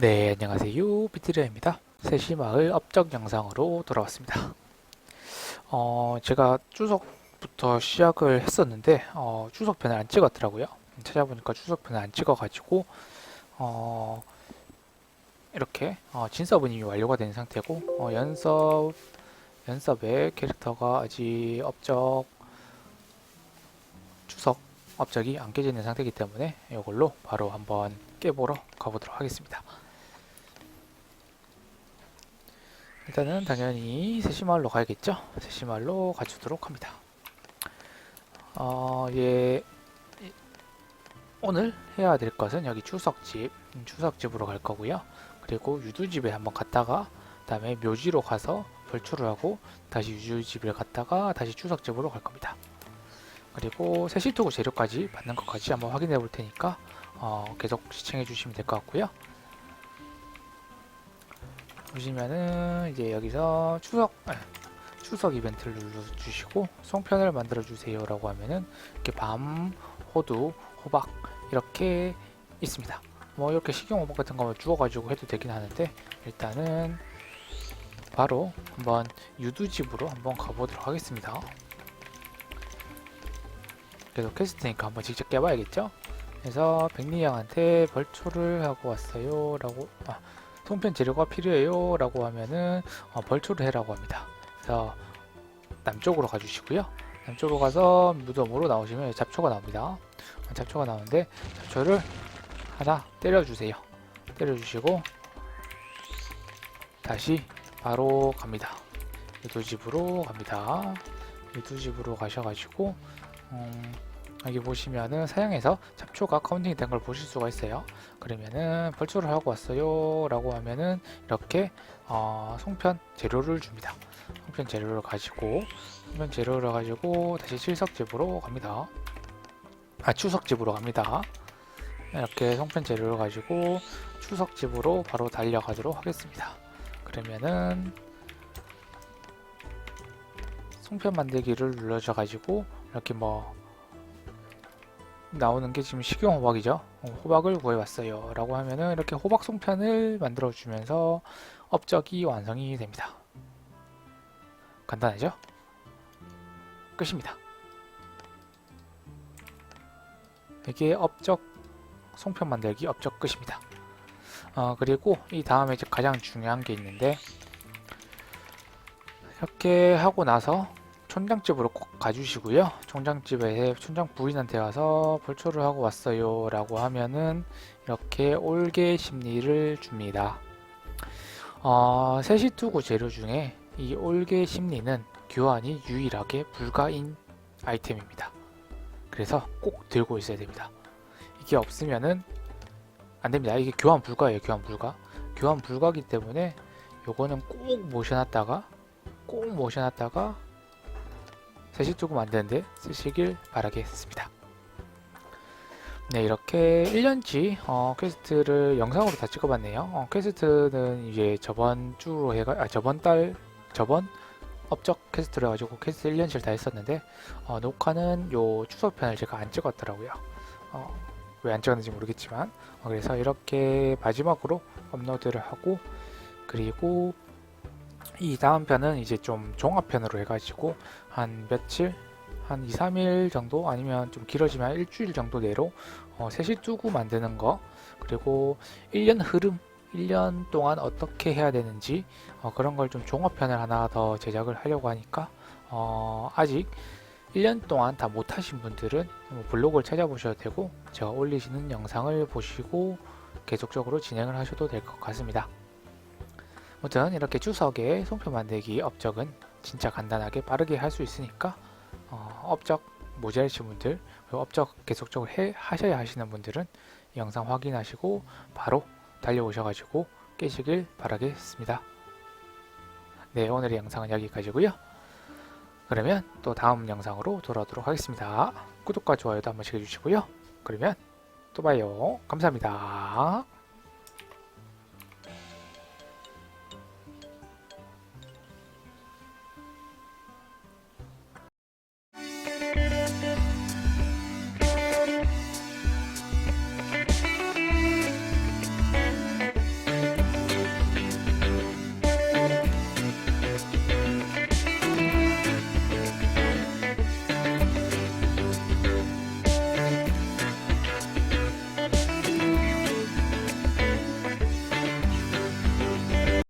네, 안녕하세요. 비트리아입니다. 세시마을 업적 영상으로 돌아왔습니다. 어, 제가 추석부터 시작을 했었는데, 어, 추석편을 안 찍었더라고요. 찾아보니까 추석편을 안 찍어가지고, 어, 이렇게, 어, 진서브 이미 완료가 된 상태고, 어, 연섭, 연섭의 캐릭터가 아직 업적, 추석 업적이 안 깨져 있는 상태이기 때문에 이걸로 바로 한번 깨보러 가보도록 하겠습니다. 일단은 당연히 세시마을로 가야겠죠? 세시마을로 가주도록 합니다. 어, 예, 이- 오늘 해야 될 것은 여기 추석집, 음, 추석집으로 갈 거고요. 그리고 유두집에 한번 갔다가 그다음에 묘지로 가서 벌초를 하고 다시 유두집을 갔다가 다시 추석집으로 갈 겁니다. 그리고 세시토구 재료까지 받는 것까지 한번 확인해 볼 테니까 어, 계속 시청해 주시면 될 것 같고요. 보시면은 이제 여기서 추석 아, 추석 이벤트를 눌러 주시고 송편을 만들어 주세요 라고 하면은 이렇게 밤, 호두, 호박 이렇게 있습니다. 뭐 이렇게 식용 호박 같은 거 주워가지고 해도 되긴 하는데 일단은 바로 한번 유두집으로 한번 가보도록 하겠습니다. 계속 퀘스트니까 한번 직접 깨봐야겠죠? 그래서 백리 양한테 벌초를 하고 왔어요 라고 아, 송편 재료가 필요해요 라고 하면은 어, 벌초를 해라고 합니다. 그래서 남쪽으로 가주시고요. 남쪽으로 가서 무덤으로 나오시면 잡초가 나옵니다. 어, 잡초가 나오는데 잡초를 하나 때려주세요. 때려주시고 다시 바로 갑니다. 유두집으로 갑니다. 유두집으로 가셔가지고 음, 여기 보시면은 사양에서 잡초가 카운팅이 된 걸 보실 수가 있어요. 그러면은 벌초를 하고 왔어요 라고 하면은 이렇게 어, 송편 재료를 줍니다. 송편 재료를 가지고 송편 재료를 가지고 다시 칠석집으로 갑니다. 아 추석집으로 갑니다. 이렇게 송편 재료를 가지고 추석집으로 바로 달려가도록 하겠습니다. 그러면은 송편 만들기를 눌러줘 가지고 이렇게 뭐 나오는 게 지금 식용 호박이죠. 어, 호박을 구해왔어요. 라고 하면은 이렇게 호박 송편을 만들어 주면서 업적이 완성이 됩니다. 간단하죠? 끝입니다. 이게 업적 송편 만들기 업적 끝입니다. 어, 그리고 이 다음에 이제 가장 중요한 게 있는데 이렇게 하고 나서 촌장집으로 꼭 가주시고요. 촌장집에 촌장 부인한테 가서 벌초를 하고 왔어요 라고 하면은 이렇게 올개 심리를 줍니다. 어, 세시투구 재료 중에 이 올개 심리는 교환이 유일하게 불가인 아이템입니다. 그래서 꼭 들고 있어야 됩니다. 이게 없으면은 안 됩니다. 이게 교환 불가예요. 교환 불가. 교환 불가기 때문에 요거는 꼭 모셔놨다가 꼭 모셔놨다가 셋이 조금 안 되는데 쓰시길 바라겠습니다. 네, 이렇게 1년치 어, 퀘스트를 영상으로 다 찍어봤네요. 어, 퀘스트는 이제 저번 주로 해가, 아, 저번 달, 저번 업적 퀘스트를 해가지고 퀘스트 1년치를 다 했었는데, 어, 녹화는 요 추석 편을 제가 안 찍었더라고요. 어, 왜 안 찍었는지 모르겠지만, 어, 그래서 이렇게 마지막으로 업로드를 하고, 그리고 이 다음 편은 이제 좀 종합편으로 해가지고 한 며칠? 한 2, 3일 정도? 아니면 좀 길어지면 일주일 정도 내로 어, 셋이 두고 만드는 거. 그리고 1년 흐름 1년 동안 어떻게 해야 되는지 어, 그런 걸 좀 종합편을 하나 더 제작을 하려고 하니까 어, 아직 1년 동안 다 못하신 분들은 뭐 블로그를 찾아보셔도 되고 제가 올리시는 영상을 보시고 계속적으로 진행을 하셔도 될 것 같습니다. 아무튼 이렇게 추석에 송편 만들기 업적은 진짜 간단하게 빠르게 할 수 있으니까 어, 업적 모자르신 분들 업적 계속적으로 해, 하셔야 하시는 분들은 이 영상 확인하시고 바로 달려오셔가지고 깨시길 바라겠습니다. 네 오늘의 영상은 여기까지고요. 그러면 또 다음 영상으로 돌아오도록 하겠습니다. 구독과 좋아요도 한 번씩 해주시고요. 그러면 또 봐요. 감사합니다.